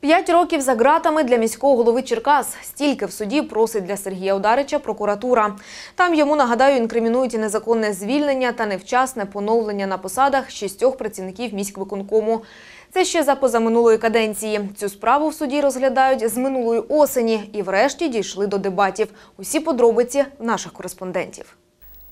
П'ять років за ґратами для міського голови Черкас. Стільки в суді просить для Сергія Ударича прокуратура. Там йому, нагадаю, інкримінують і незаконне звільнення та невчасне поновлення на посадах шістьох працівників міськвиконкому. Це ще за позаминулої каденції. Цю справу в суді розглядають з минулої осені і врешті дійшли до дебатів. Усі подробиці наших кореспондентів.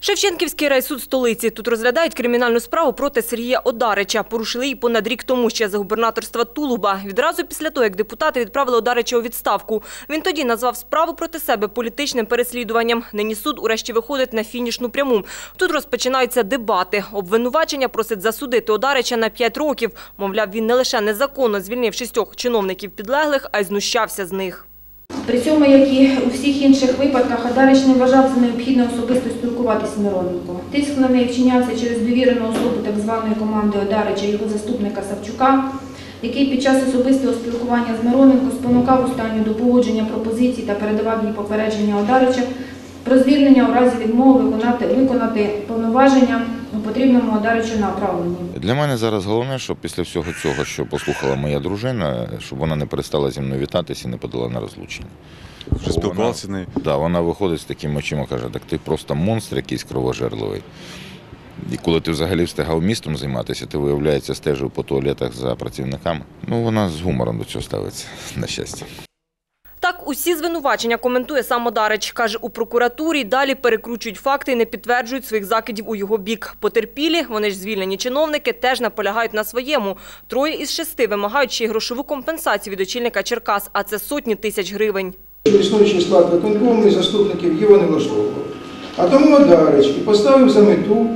Шевченківський райсуд столиці. Тут розглядають кримінальну справу проти Сергія Одарича. Порушили її понад рік тому ще за губернаторства Тулуба. Відразу після того, як депутати відправили Одарича у відставку. Він тоді назвав справу проти себе політичним переслідуванням. Нині суд урешті виходить на фінішну пряму. Тут розпочинаються дебати. Обвинувачення просить засудити Одарича на 5 років. Мовляв, він не лише незаконно звільнив шістьох чиновників підлеглих, а й знущався з них. При цьому, як і у всіх інших випадках, Адарич не вважав за необхідне особисто спілкуватися з Мироненко. Тиск на неї вчинявся через довірену особу так званої команди Одарича, його заступника Савчука, який під час особистого спілкування з Мироненко спонукав останню до погодження пропозицій та передавав їй попередження Одарича про звільнення у разі відмови виконати, виконати повноваження у потрібному Одаричу направленні. Для мене зараз головне, щоб після всього цього, що послухала моя дружина, щоб вона не перестала зі мною вітатися і не подала на розлучення. Вже спілкувався з нею. Да, вона виходить з такими очима, каже, так ти просто монстр якийсь кровожерливий. І коли ти взагалі встигав містом займатися, ти, виявляється, стежив по туалетах за працівниками. Ну, вона з гумором до цього ставиться, на щастя. Усі звинувачення коментує сам Одарич. Каже, у прокуратурі далі перекручують факти і не підтверджують своїх закидів у його бік. Потерпілі, вони ж звільнені чиновники, теж наполягають на своєму. Троє із шести вимагають ще й грошову компенсацію від очільника Черкас, а це сотні тисяч гривень. існуючий склад виконкому і заступників його не влаштовував. А тому Одарич і поставив за мету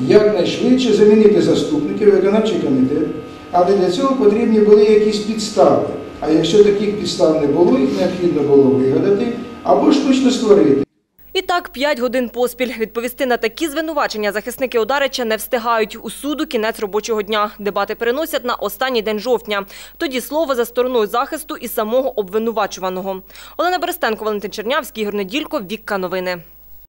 якнайшвидше замінити заступників виконавчий комітет, але для цього потрібні були якісь підстави. А якщо таких підстав не було, їх необхідно було вигадати або штучно створити. І так, п'ять годин поспіль. Відповісти на такі звинувачення захисники Одарича не встигають. У суду кінець робочого дня. Дебати переносять на останній день жовтня. Тоді слово за стороною захисту і самого обвинувачуваного. Олена Берестенко, Валентин Чернявський, Ігор Неділько, Вікка Новини.